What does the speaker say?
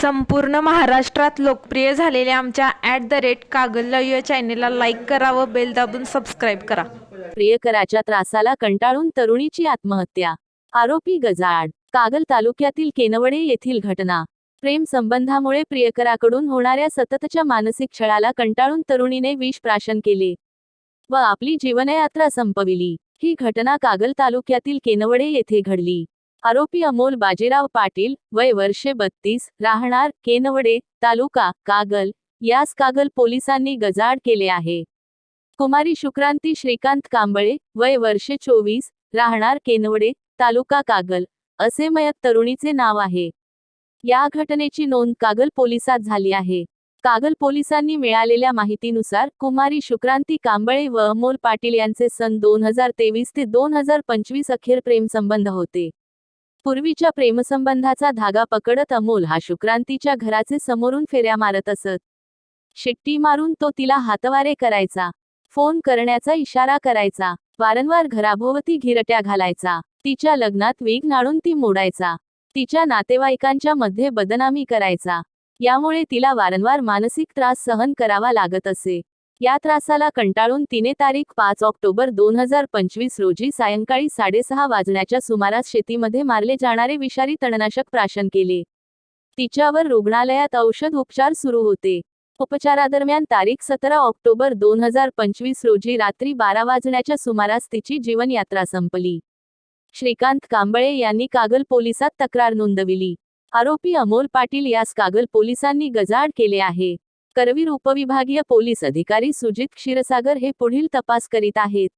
संपूर्ण महाराष्ट्रात लोकप्रिय झालेल्या आमच्या ॲट द रेट कागल या चॅनेलला लाईक करा व बेल दाबून सबस्क्राईब करा. प्रियकराच्या त्रासाला कंटाळून तरुणीची आत्महत्या. आरोपी गजाआड कागल तालुक्यातील केनवडे येथील घटना. प्रेम संबंधामुळे प्रियकराकडून होणाऱ्या सततच्या मानसिक छळाला कंटाळून तरुणीने विष प्राशन केले. व आपली जीवनयात्रा संपविली. ही घटना कागल तालुक्यातील केनवडे येथे घडली. आरोपी अमोल बाजीराव पाटील वय वर्षे बत्तीस राहणार केनवडे तालुका कागल यास कागल पोलिसांनी गजाड केले आहे. कुमारी शुक्रांती श्रीकांत कांबळे वय वर्षे चोवीस राहणार केनवडे तालुका कागल असे मयत तरुणीचे नाव आहे. या घटनेची नोंद कागल पोलिसात झाली आहे. कागल पोलिसांनी मिळालेल्या माहितीनुसार कुमारी शुक्रांती कांबळे व अमोल पाटील यांचे सन दोन हजार तेवीस ते दोन हजार पंचवीस अखेर प्रेमसंबंध होते. पूर्वीच्या प्रेमसंबंधाचा धागा पकडत अमोल हा शुक्रांतीच्या घराचे समोरून फेऱ्या मारत असत. शिट्टी मारून तो तिला हातवारे करायचा फोन करण्याचा इशारा करायचा वारंवार घराभोवती घिरट्या घालायचा तिच्या लग्नात वेग नाडून ती मोडायचा तिच्या नातेवाईकांच्या मध्ये बदनामी करायचा यामुळे तिला वारंवार मानसिक त्रास सहन करावा लागत असे. या त्रासाला कंटाळून तिने तारीख पाच ऑक्टोबर दोन हजार पंचवीस रोजी सायंकाळी साडेसहा वाजण्याच्या सुमारास शेतीमध्ये मारले जाणारे विषारी तणनाशक प्राशन केले. तिच्यावर रुग्णालयात औषध उपचार सुरू होते. उपचारादरम्यान तारीख सतरा ऑक्टोबर दोन हजार पंचवीस रोजी रात्री बारा वाजण्याच्या सुमारास तिची जीवनयात्रा संपली. श्रीकांत कांबळे यांनी कागल पोलिसात तक्रार नोंदविली. आरोपी अमोल पाटील यास कागल पोलिसांनी गजाआड केले आहे. करवीर उपविभागीय पोलीस अधिकारी सुजित क्षीरसागर हे पुढील तपास करीत आहेत.